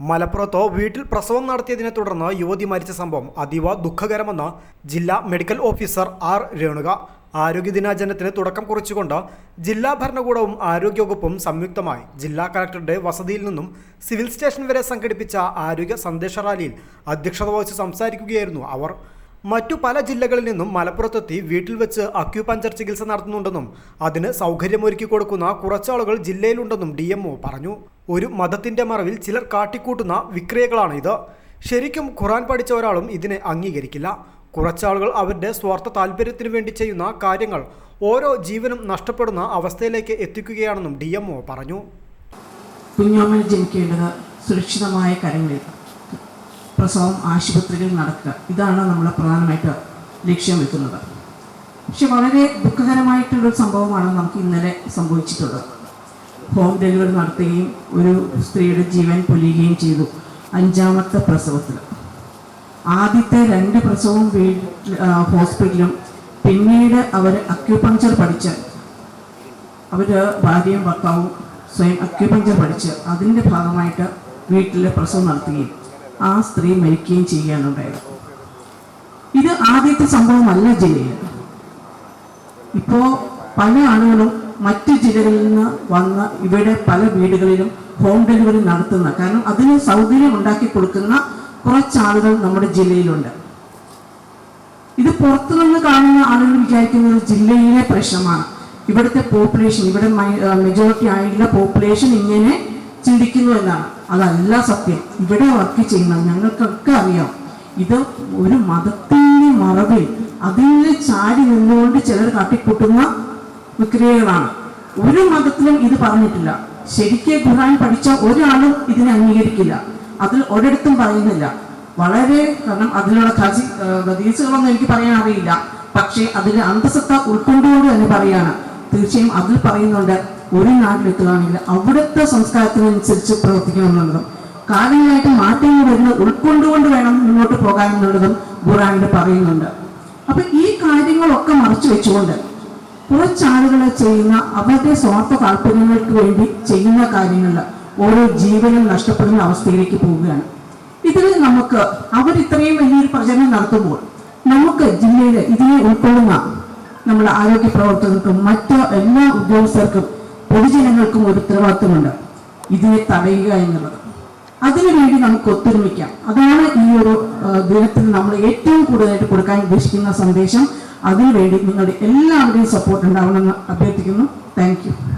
മലപ്പുറത്ത് വീട്ടിൽ പ്രസവം നടത്തിയതിനെ തുടർന്ന് യുവതി മരിച്ച സംഭവം അതീവ ദുഃഖകരമെന്ന് ജില്ലാ മെഡിക്കൽ ഓഫീസർ ആർ രേണുക ആരോഗ്യ ദിനാചരണത്തിന് തുടക്കം കുറിച്ചുകൊണ്ട് ജില്ലാ ഭരണകൂടവും ആരോഗ്യവകുപ്പും സംയുക്തമായി ജില്ലാ കളക്ടറുടെ വസതിയിൽ നിന്നും സിവിൽ സ്റ്റേഷൻ വരെ സംഘടിപ്പിച്ച ആരോഗ്യ സന്ദേശ റാലിയിൽ അധ്യക്ഷത വഹിച്ച് സംസാരിക്കുകയായിരുന്നു അവർ. മറ്റു പല ജില്ലകളിൽ നിന്നും മലപ്പുറത്തെത്തി വീട്ടിൽ വെച്ച് അക്യുപഞ്ചർ ചികിത്സ നടത്തുന്നുണ്ടെന്നും അതിന് സൗകര്യമൊരുക്കി കൊടുക്കുന്ന കുറച്ചാളുകൾ ജില്ലയിലുണ്ടെന്നും ഡി പറഞ്ഞു. ഒരു മതത്തിന്റെ മറവിൽ ചിലർ കാട്ടിക്കൂട്ടുന്ന വിക്രിയകളാണ് ഇത് ശരിക്കും ഖുറാൻ പഠിച്ച ഒരാളും ഇതിനെ അംഗീകരിക്കില്ല. കുറച്ചാളുകൾ അവരുടെ സ്വാർത്ഥ താല്പര്യത്തിനു വേണ്ടി ചെയ്യുന്ന കാര്യങ്ങൾ ഓരോ ജീവനും നഷ്ടപ്പെടുന്ന അവസ്ഥയിലേക്ക് എത്തിക്കുകയാണെന്നും ഡി പറഞ്ഞു. കുഞ്ഞോമൽ ജനിക്കേണ്ടത് സുരക്ഷിതമായ കരങ്ങളിൽ പ്രസവം ആശുപത്രികളിൽ നടക്കുക ഇതാണ് നമ്മൾ പ്രധാനമായിട്ട് ലക്ഷ്യം വെക്കുന്നത്. പക്ഷെ വളരെ ദുഃഖകരമായിട്ടുള്ളൊരു സംഭവമാണ് നമുക്ക് ഇന്നലെ സംഭവിച്ചിട്ടുള്ളത്. ഹോം ഡെലിവറി നടത്തുകയും ഒരു സ്ത്രീയുടെ ജീവൻ പൊലിയുകയും ചെയ്തു. അഞ്ചാമത്തെ പ്രസവത്തിൽ. ആദ്യത്തെ രണ്ട് പ്രസവവും വീട്ടിൽ ഹോസ്പിറ്റലും പിന്നീട് അവർ അക്യുപങ്ചർ പഠിച്ച്. അവർ ഭാര്യയും ഭർത്താവും സ്വയം അക്യുപങ്ചർ പഠിച്ച് അതിന്റെ ഭാഗമായിട്ട് വീട്ടിലെ പ്രസവം നടത്തുകയും ആ സ്ത്രീ മരിക്കുകയും ചെയ്യുകയാണ് ഉണ്ടായത് ഇത് ആദ്യത്തെ സംഭവമല്ല ജില്ലയിൽ. ഇപ്പോൾ പല ആളുകളും മറ്റ് ജില്ലകളിൽ നിന്ന് വന്ന ഇവിടെ പല വീടുകളിലും ഹോം ഡെലിവറി നടത്തുന്ന കാരണം അതിന് സൗകര്യം ഉണ്ടാക്കി കൊടുക്കുന്ന കുറച്ചാളുകൾ നമ്മുടെ ജില്ലയിലുണ്ട്. ഇത് പുറത്തു നിന്ന് കാണുന്ന ആളുകൾ വിചാരിക്കുന്നത് ജില്ലയിലെ പ്രശ്നമാണ്. ഇവിടുത്തെ പോപ്പുലേഷൻ ഇവിടെ മെജോറിറ്റി ആയിട്ടുള്ള പോപ്പുലേഷൻ ഇങ്ങനെ ചിന്തിക്കുന്നു എന്നാണ്. അതല്ല സത്യം. ഇവിടെ വർക്ക് ചെയ്യുന്ന ഞങ്ങൾക്കൊക്കെ അറിയാം. ഇത് ഒരു മതത്തിന്റെ മറവിൽ അതിൽ ചാരി നിന്നുകൊണ്ട് ചിലർ കാട്ടിക്കൂട്ടുന്ന വിക്രിയകളാണ് ഒരു മതത്തിലും ഇത് പറഞ്ഞിട്ടില്ല. ശരിക്ക് ഖുർആൻ പഠിച്ച ഒരാളും ഇതിനെ അംഗീകരിക്കില്ല. അതിൽ ഒരിടത്തും പറയുന്നില്ല. വളരെ കാരണം അതിലുള്ള ഹദീസുകളൊന്നും എനിക്ക് പറയാൻ അറിയില്ല പക്ഷേ അതിൽ അന്തസത്ത ഉൾക്കൊണ്ടുകൊണ്ട് തന്നെ പറയാണ്. തീർച്ചയായും അതിൽ പറയുന്നുണ്ട് ഒരു നാട്ടിലെത്തുകയാണെങ്കിൽ അവിടുത്തെ സംസ്കാരത്തിനനുസരിച്ച് പ്രവർത്തിക്കണമെന്നുള്ളതും കാര്യങ്ങളായിട്ട് മാറ്റങ്ങൾ വരുന്ന ഉൾക്കൊണ്ടുകൊണ്ട് വേണം മുന്നോട്ട് പോകാൻ എന്നുള്ളതും ഖുറാനിൽ പറയുന്നുണ്ട്. അപ്പൊ ഈ കാര്യങ്ങളൊക്കെ മറച്ചു വെച്ചുകൊണ്ട് കുറച്ചാളുകളെ ചെയ്യുന്ന അവരുടെ സ്വാർത്ഥ താല്പര്യങ്ങൾക്ക് വേണ്ടി ചെയ്യുന്ന കാര്യങ്ങളിൽ ഓരോ ജീവനും നഷ്ടപ്പെടുന്ന അവസ്ഥയിലേക്ക് പോവുകയാണ്. ഇതിൽ നമുക്ക് അവർ ഇത്രയും വലിയൊരു പ്രചരണം നടത്തുമ്പോൾ നമുക്ക് ജില്ലയിൽ ഇതിനെ ഉൾക്കൊള്ളുന്ന നമ്മുടെ ആരോഗ്യ പ്രവർത്തകർക്കും മറ്റ് എല്ലാ ഉദ്യോഗസ്ഥർക്കും പൊതുജനങ്ങൾക്കും ഒരു ഉത്തരവാദിത്വമുണ്ട് ഇതിനെ തടയുക എന്നുള്ളത്. അതിനുവേണ്ടി നമുക്ക് ഒത്തൊരുമിക്കാം. അതാണ് ഈ ഒരു ദിനത്തിൽ നമ്മൾ ഏറ്റവും കൂടുതലായിട്ട് കൊടുക്കാൻ ഉദ്ദേശിക്കുന്ന സന്ദേശം. അതിനുവേണ്ടി നിങ്ങളുടെ എല്ലാവരുടെയും സപ്പോർട്ട് ഉണ്ടാവണമെന്ന് അഭ്യർത്ഥിക്കുന്നു. താങ്ക്